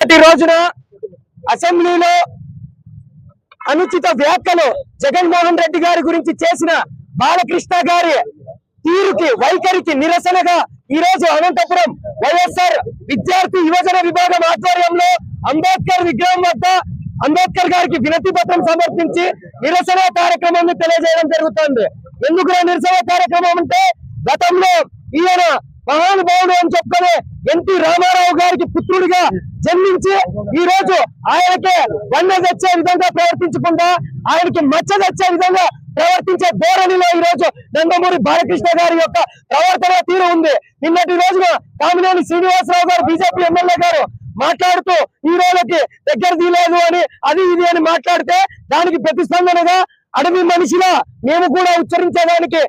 రోజున అసెంబ్లీలో అనుచిత వ్యాఖ్యలు జగన్మోహన్ రెడ్డి గారి గురించి చేసిన బాలకృష్ణ గారి తీరుకి వైఖరికి నిరసనగా ఈ రోజు అనంతపురం వైఎస్ఆర్ విద్యార్థి యువజన విభాగం ఆధ్వర్యంలో అంబేద్కర్ విగ్రహం వద్ద అంబేద్కర్ గారికి వినతి పత్రం సమర్పించి నిరసన కార్యక్రమాన్ని తెలియజేయడం జరుగుతుంది. ఎందుకు నిరసన కార్యక్రమం అంటే గతంలో ఈయన మహానుభావుడు అని చెప్పుకునే ఎన్టీ రామారావు గారికి పుత్రుడిగా జన్మించి ఈ రోజు ఆయనకి వన్న తెచ్చే విధంగా ప్రవర్తించకుండా ఆయనకి మచ్చ తెచ్చే విధంగా ప్రవర్తించే ధోరణిలో ఈ రోజు నందమూరి బాలకృష్ణ గారి యొక్క ప్రవర్తన తీరు ఉంది. నిన్నటి రోజున కామినేని శ్రీనివాసరావు గారు బీజేపీ ఎమ్మెల్యే గారు మాట్లాడుతూ హీరోలకి దగ్గర తీయలేదు అని అది ఇది అని మాట్లాడితే దానికి ప్రతిస్పందనగా అడవి మనిషిగా మేము కూడా ఉచ్చరించడానికి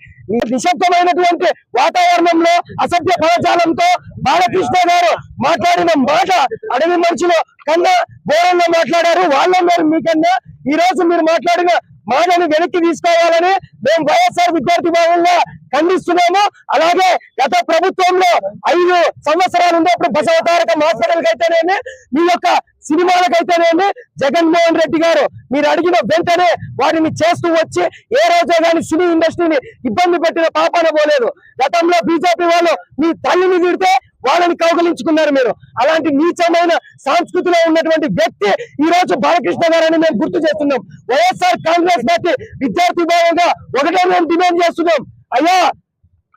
నిశ్శబ్దమైనటువంటి వాతావరణంలో అసభ్య పదజాలంతో బాలకృష్ణ గారు మాట్లాడిన మాట అడవి మనుషులు కన్నా ఘోరంగా మాట్లాడారు. వాళ్ళ మీరు మీకన్నా ఈ రోజు మీరు మాట్లాడిన మాటను వెనక్కి తీసుకోవాలని మేము వైఎస్ఆర్ విద్యార్థి భవన్లో ఖండిస్తున్నాము. అలాగే గత ప్రభుత్వంలో ఐదు సంవత్సరాలు ఉన్నప్పుడు బసవతారక హాస్పిటల్ అయితేనేమి మీ యొక్క సినిమాలకైతేనేమి జగన్మోహన్ రెడ్డి గారు మీరు అడిగిన వెంటనే వాటిని చేస్తూ వచ్చి ఏ రోజే కానీ సినీ ఇండస్ట్రీని ఇబ్బంది పెట్టిన పాపాన పోలేదు. గతంలో బీజేపీ వాళ్ళు మీ తల్లిని తిడితే వాళ్ళని కౌగలించుకున్నారు మీరు. అలాంటి నీచమైన సంస్కృతిలో ఉన్నటువంటి వ్యక్తి ఈ రోజు బాలకృష్ణ గారని మేము గుర్తు చేస్తున్నాం. వైఎస్ఆర్ కాంగ్రెస్ పార్టీ విద్యార్థి భావంగా ఒకటే మేము డిమాండ్ చేస్తున్నాం. అయ్యా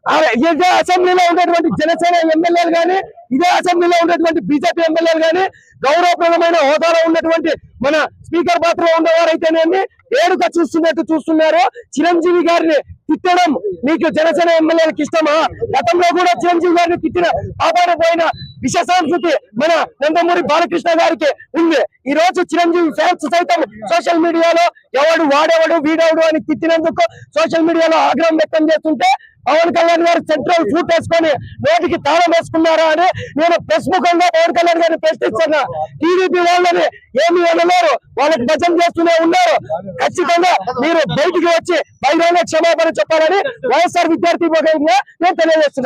ఇదే అసెంబ్లీలో ఉన్నటువంటి జనసేన ఎమ్మెల్యేలు గాని ఇదే అసెంబ్లీలో ఉన్నటువంటి బీజేపీ ఎమ్మెల్యేలు కానీ గౌరవప్రదమైన హోదాలో ఉన్నటువంటి మన స్పీకర్ పాత్రలో ఉన్నవారైతేనేమి ఏడుక చూస్తున్నట్టు చూస్తున్నారు. చిరంజీవి గారిని తిట్టడం మీకు జనసేన ఎమ్మెల్యేలకు ఇష్టమా? గతంలో కూడా చిరంజీవి గారిని తిట్టిన పాపాన పోయిన విష సంస్కృతి మన నందమూరి బాలకృష్ణ గారికి ఉంది. ఈ రోజు చిరంజీవి ఫ్యాన్స్ సైతం సోషల్ మీడియాలో ఎవడు వాడేవాడు వీడేవాడు అని తిట్టినందుకు సోషల్ మీడియాలో ఆగ్రహం వ్యక్తం చేస్తుంటే పవన్ కళ్యాణ్ గారు సెంట్రల్ ఫూట్ వేసుకొని నోటికి తాళం వేసుకున్నారా అని నేను ప్రెస్ ముఖంగా పవన్ కళ్యాణ్ గారిని ప్రశ్నిస్తున్నా. టీడీపీ వాళ్ళని ఏమి అనలేరు. వాళ్ళకి భజన చేస్తూనే ఉన్నారు. ఖచ్చితంగా మీరు బయటికి వచ్చి బహిరంగ క్షమాపణ చెప్పాలని వైఎస్ఆర్ విద్యార్థి నేను తెలియజేస్తున్నాను.